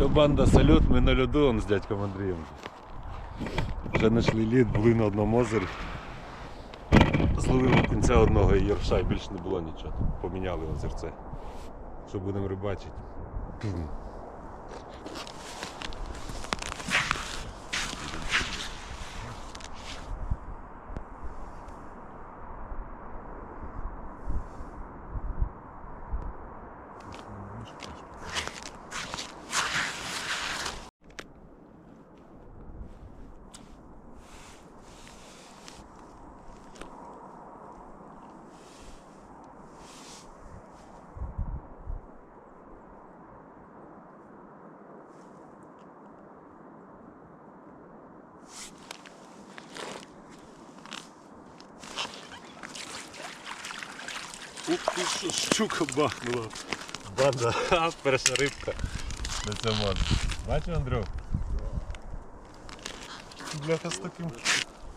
Все, банда, салют, ми на льоду з дядьком Андрієм. Вже знайшли лід, були на одному озері. Зловили кінця одного і ярша, і більше не було нічого. Поміняли озерце. Що будемо рибачити. Ух ти що, щука бахнула. Банда, а, перша рибка на цьому. Бачиш, Андрюх? Бляха з таким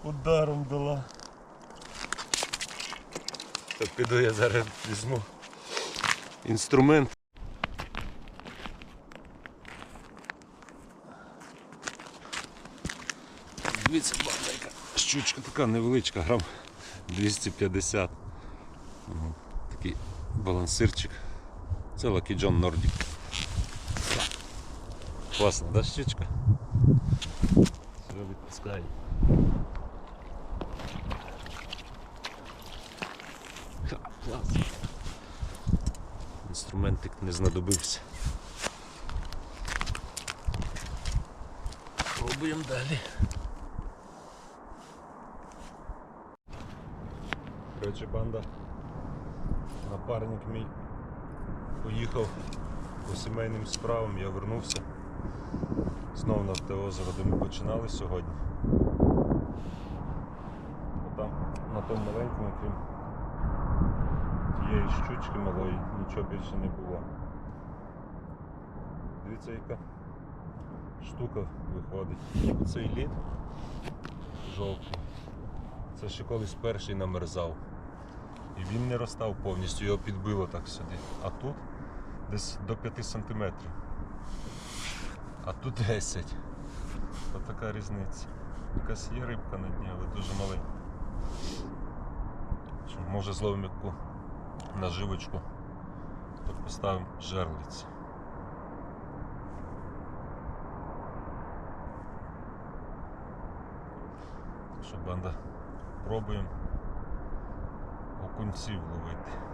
ударом дала. Так піду я зараз візьму інструмент. Дивіться, банда яка щучка така невеличка, грам 250. Такий балансирчик. Це Lucky John Nordic. Класна, да, щучка? Все, відпускай. Ха, клас. Інструментик не знадобився. Пробуємо далі. Коротше, банда. Напарник мій поїхав по сімейним справам, я вернувся. Знову на озеро, де ми починали сьогодні. Там на тому маленькому, крім тієї щучки малої, нічого більше не було. Дивіться, яка штука виходить. Оцей лід жовтий. Це ще колись перший намерзав. І він не розстав повністю, його підбило так сюди. А тут десь до 5 сантиметрів. А тут 10. Ось така різниця. Якась є рибка на дні, але дуже маленька. Може зловимо яку наживочку, то поставимо жерлиці. Що банда пробуємо окунців ловити.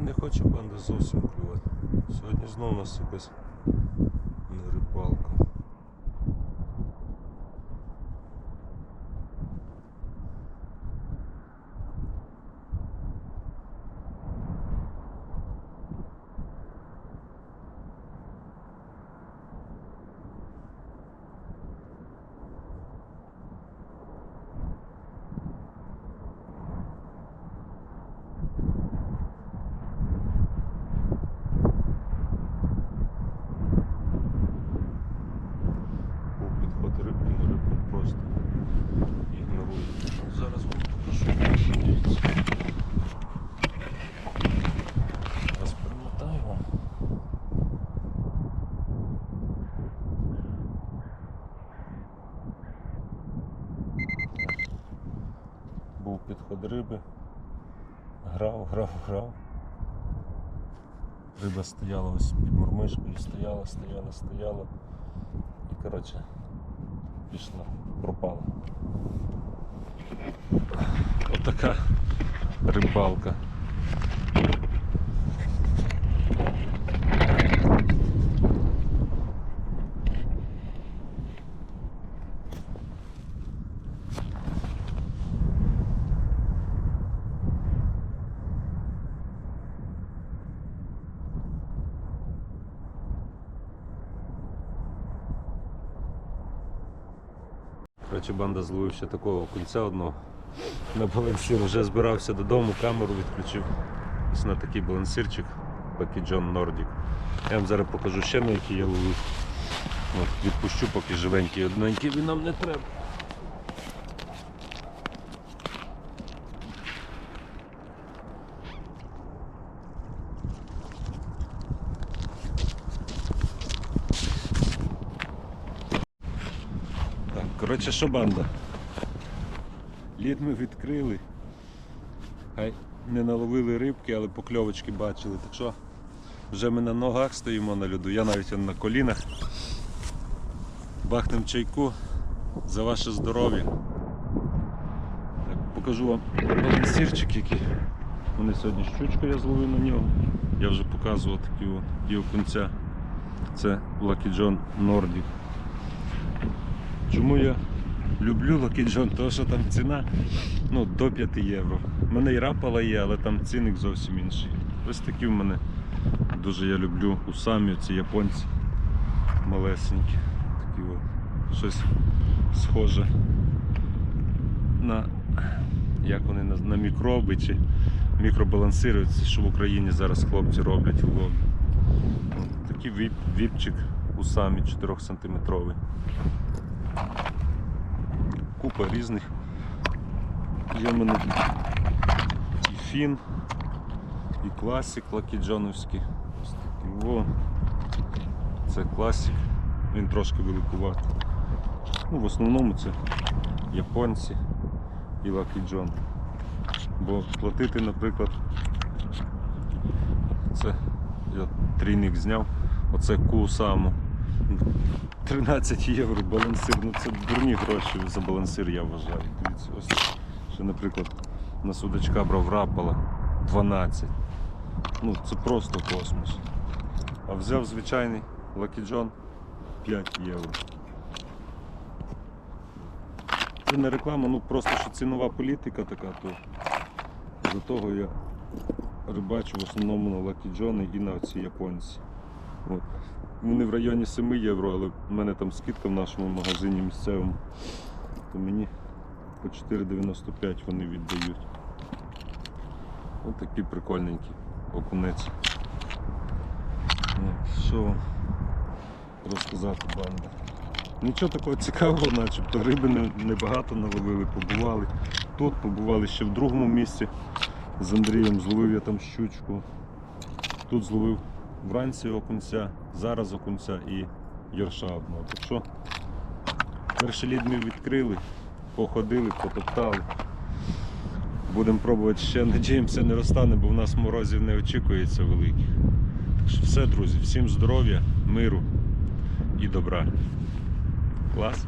Не хоче банда зовсім клювати. Сьогодні знову у нас якась не рибалка. Був підход рибки, але рибку просто ігнорує. Зараз вам покажу. Дивіться. Зараз перемотаю вам. Був підход риби. Грав. Риба стояла ось під мормишкою, стояла, стояла, стояла. І коротше пішла, пропала. Отака рибалка. Коротше, банда зловив ще такого кільця одного на балансір. Вже збирався додому, камеру відключив. Ось на такий балансирчик поки Джон Нордік. Я вам зараз покажу ще на який я ловив. От, відпущу, поки живенький одненький, він нам не треба. Так, коротше, що банда? Лід ми відкрили. Хай не наловили рибки, але покльовочки бачили. Так що вже ми на ногах стоїмо на льоду, я навіть на колінах. Бахнем чайку за ваше здоров'я. Покажу вам балансірчик який. Вони сьогодні щучку я зловив на нього. Я вже показував такі от, і окунця. Це Lucky John Nordic. Чому я люблю Lucky Тому що там ціна ну, до 5 євро. У мене і рапала є, але там цінник зовсім інший. Ось такі в мене дуже я люблю усамі, ці японці малесенькі. Такі от, щось схоже на як вони на, на мікроби чи мікробалансири, ці, що в Україні зараз хлопці роблять у Львові. От Такий віп, віпчик усамі 4 сантиметровий купа різних. Є в мене і фін, і класик лакіджоновський. Во. Це класик, він трошки великуватий. Ну, в основному це японці і лакіджон. Бо платити, наприклад, це я трійник зняв, оце Куусаму. 13 євро балансир, ну це дурні гроші за балансир, я вважаю. Дивіться, ось ще, наприклад, на судачка брав рапала 12. Ну це просто космос. А взяв звичайний John 5 євро. Це не реклама, ну просто що цінова політика така, то за того я рибачу в основному на John і на ці японці. От. Вони в районі 7 євро, але в мене там скидка в нашому магазині місцевому. То мені по 4,95 вони віддають. Ось такий прикольненький окунець. Що вам розказати банда? Нічого такого цікавого, начебто риби небагато наловили, побували. Тут побували ще в другому місці з Андрієм, зловив я там щучку. Тут зловив вранці окунця, зараз окунця і йорша одного. Так що перший лід ми відкрили, походили, потоптали. Будемо пробувати ще, надіємося, не розтане, бо в нас морозів не очікується великих. Так що все, друзі, всім здоров'я, миру і добра. Клас.